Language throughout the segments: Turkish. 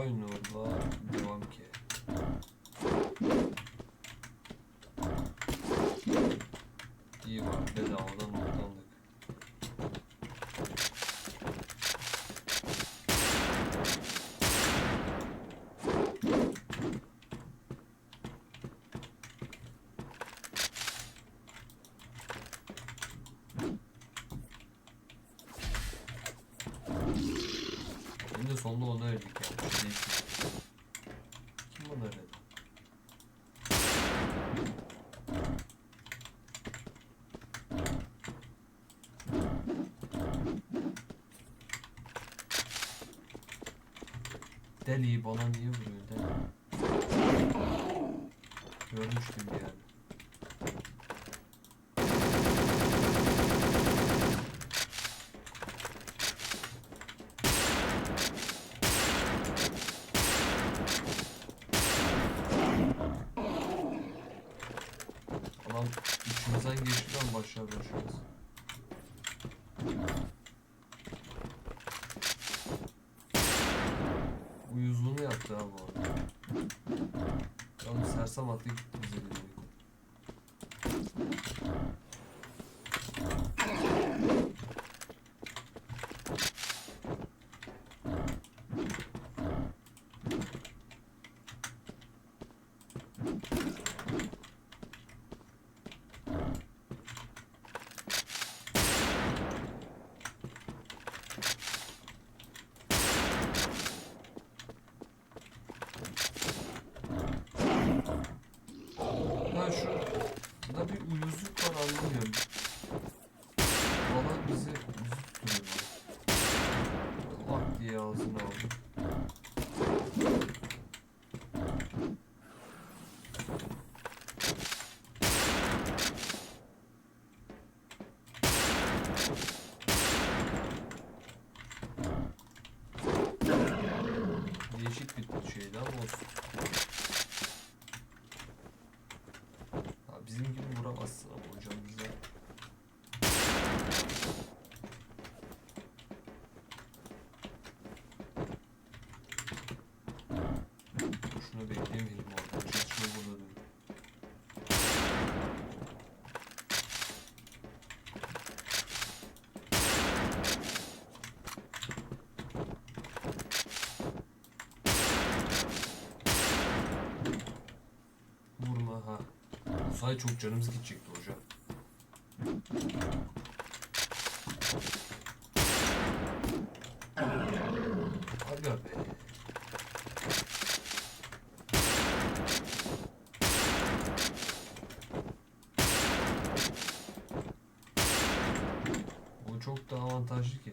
Aynı orada devam ki. İyi var bedavadan ortandık. Şimdi de sonunda onu öldük ya. Ki. Kim bunu öldü? Deli bana niye vuruyor deli? Görmüştüm bir Adam içimizden geçti lan başlar başlarız. Uyuzluğunu yaptı ha bu arada. Yalnız sersem attı gitti bize dedi. Ya şu da bir uyuzluk var anlamıyorum. Valla bizi, bizi tutuyor. Lak diye ağzına aldı. Değişik bir şeydi ama olsun. Ha, bizim gibi vuramazsın ama hocam bize. Şunu bekleyemeyelim orada. Çatışma burada dönüyor. Vurma ha. Sayede çok canımız gidecekti hocam. Aga be. Bu çok daha avantajlı ki.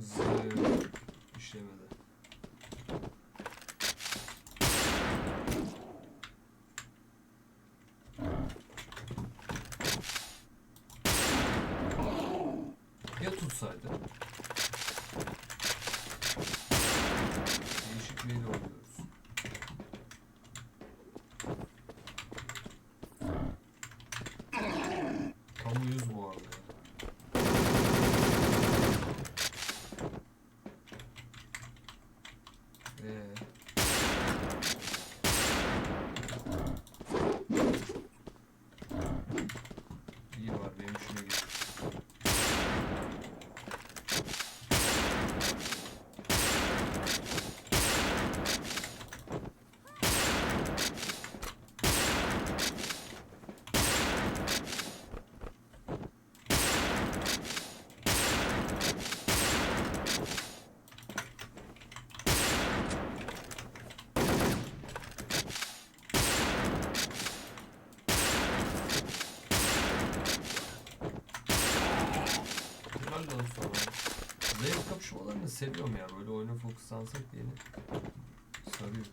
Zıı işlemedi. Ya tutsaydı? Değişik mail oluyoruz. Tam uyuz bu arada ya. Ee, iyi var benim işime gelir. Helal olsun sana. Kapışmalarını seviyorum ya. Böyle oyuna fokuslansak diye. Sarıyor.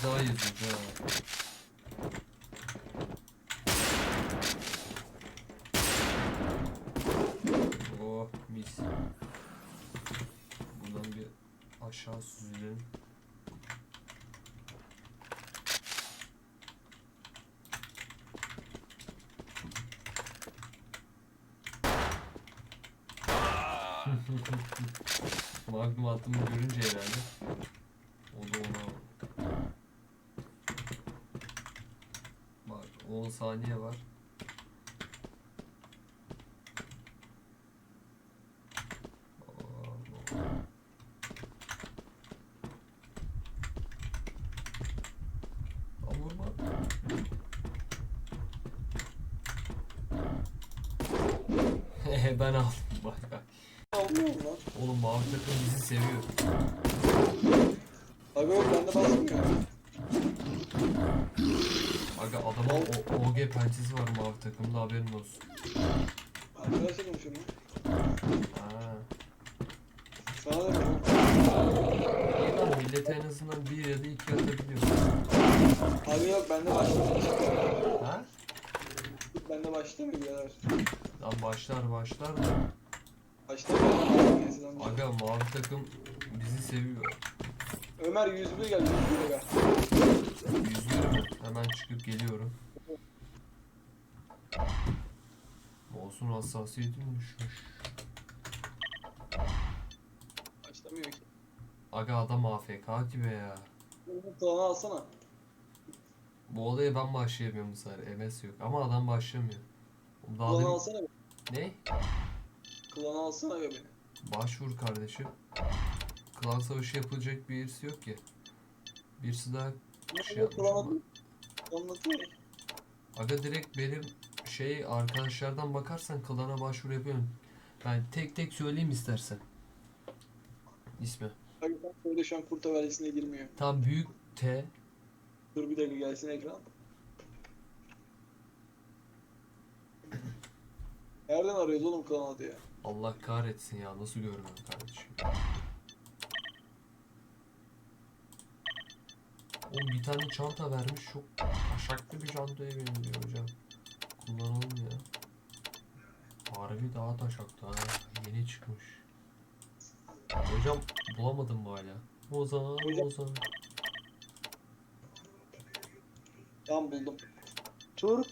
Geziyoruz ha. Oh mis. Buradan bir aşağı süzülelim. Magnum attığımı görünce herhalde. O da ona Bak 10 saniye var. Ben aldım bak bak. Oğlum mavi takım bizi seviyor. Aga yok bende basmıyor. Aga adamın o, OG pençesi var mavi takımda haberin olsun. Arkadaşla konuşuyorum. Ha. Sana da mı? Lan millete en azından bir ya da iki atabiliyor. Abi yok bende başlamıyor. Ha? Bende başlamıyor birader. Lan başlar başlar da. Neyse lan. Aga mavi takım bizi seviyor. Ömer 101 geldi 101 aga. 101 mi? Hemen çıkıp geliyorum. Olsun hassasiyetim düşmüş. Başlamıyor ki. Aga adam AFK gibi ya. Klanı alsana. Bu olaya ben başlayamıyorum bu sefer. MS yok. Ama adam başlamıyor. Daha Klanı alsana beni. Ne? Klanı alsana aga beni. Başvur kardeşim. Klan savaşı yapılacak birisi yok ki. Birisi daha Şey. Aga direkt benim şey arkadaşlardan bakarsan klana başvuru yapıyorum. Ben tek tek söyleyeyim istersen. İsmi. Aga sen söyle şu an kurt habercisine girmiyor. Tam büyük T. Dur bir dakika gelsin ekran. Nereden arıyoruz oğlum klan adı ya? Allah kahretsin ya nasıl görmüyorum kardeşim. Oğlum bir tane çanta vermiş çok taşaklı bir çantaya benziyor hocam. Kullanalım ya. Harbi daha taşaklı ha. Yeni çıkmış. Hocam bulamadım mı hala? O zaman Hocam- o zaman. Tamam buldum. Turk.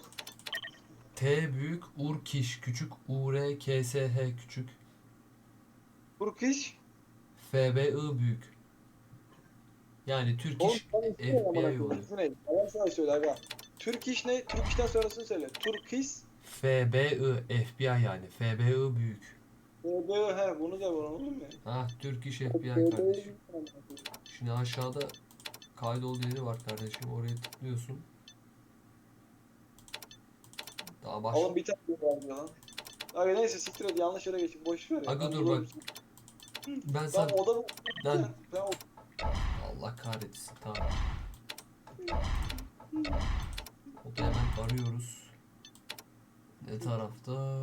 T büyük, Urkiş küçük, UR, KSH küçük, Turk iş. FBI büyük. Yani Türk iş sen FBI? Yavaş yavaş söyle aga. Türk iş ne? Türk işten sonrasını söyle. Turk iş. FBI, FBI yani. FBI büyük. BB he bunu da var oğlum ya. Ah Türk iş FBI kardeşim. Şimdi aşağıda kaydol yeri var kardeşim. Oraya tıklıyorsun. Daha baş... Oğlum bir tane var ya lan. Abi neyse siktir et yanlış yere geçip boş ver ya. Aga dur bulurum. Ben Ben sana... oda Ben... ben Allah kahretsin tamam. Okey hemen arıyoruz. Ne tarafta?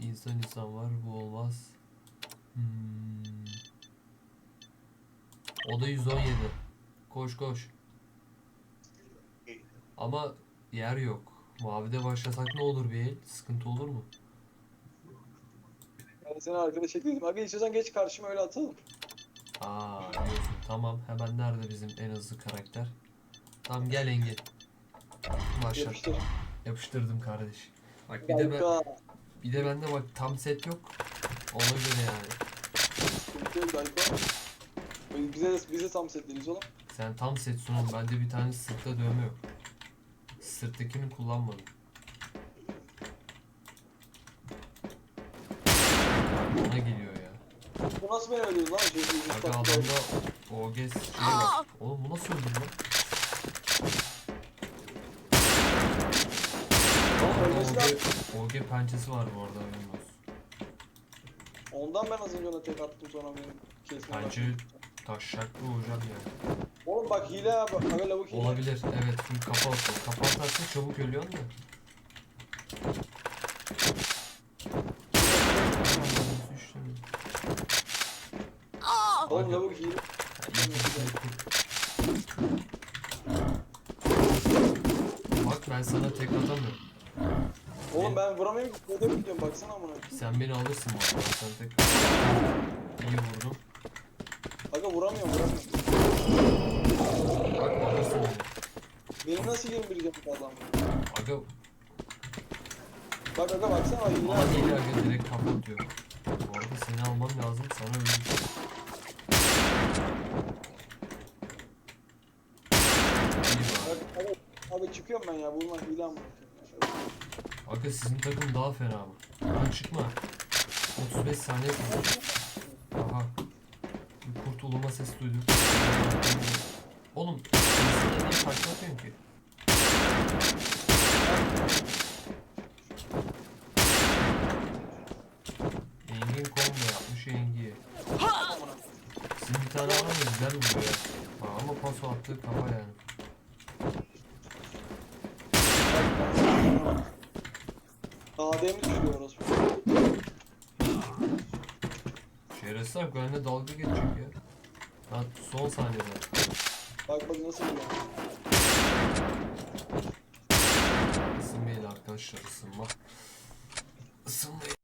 İnsan insan var bu olmaz. Hmm. Oda 117. Koş koş. Ama yer yok. Mavide başlasak ne olur bir el? Sıkıntı olur mu? Ben seni arkadaş ekledim. Aga istiyorsan geç karşıma öyle atalım. Aa. Tamam. Hemen nerede bizim en hızlı karakter? Tamam gel Engin. Başla. Yapıştır. Yapıştırdım kardeş. Bak bir de ben, bir de bende bak tam set yok. Ona göre yani. Gel. Bize bize tam setleriz oğlum. Sen tam setsin oğlum. Bende bir tane sırtta dövme yok. Sırttakini kullanmadım. Bak ona geliyor ya. Bu nasıl beni öldürdü lan? Şey, şey, Bak bak, adamda OGS şey var. Oğlum bu nasıl öldü lan? Lazım. OG, OG pençesi var bu arada olsun. Ondan ben az önce ona tek attım sonra benim kesmeye Bence başladı. taşaklı hocam yani. Oğlum bak hile bak. Aga lavuk hile. Olabilir. Evet full kafa atıyor. Kafa atarsa çabuk ölüyorsun da. Oğlum lavuk. Bak ben sana tek atamıyorum. Oğlum ben vuramıyorum ki. Böyle gidiyorum baksana amına. Sen beni alırsın bak. Ben sana tek İyi vurdum. Aga vuramıyorum vuramıyorum. Bak alırsın beni. Benim nasıl 21 canım adam? Aga Bak aga baksana bana değil aga direkt kapatıyor. Bu arada seni almam lazım. Sana ölüm. Bak aga, aga çıkıyorum ben ya bulma hile amına. Aga sizin takım daha fena mı? Lan çıkma. 35 saniye kaldı. Aha. Bir kurt uluma sesi duydum. Oğlum sesini niye başlatıyorsun ki? Engin combo yapmış Engi'ye. Sizin bir tane güzel vuruyor ya. Ama paso attığı kafa yani. ADM'i düşüyor orospu. Şerefsiz abi benimle dalga geçecek ya. Ben son saniyede. Bak bak nasıl vuruyor. Isınmayın arkadaşlar ısınma. Isınmayın.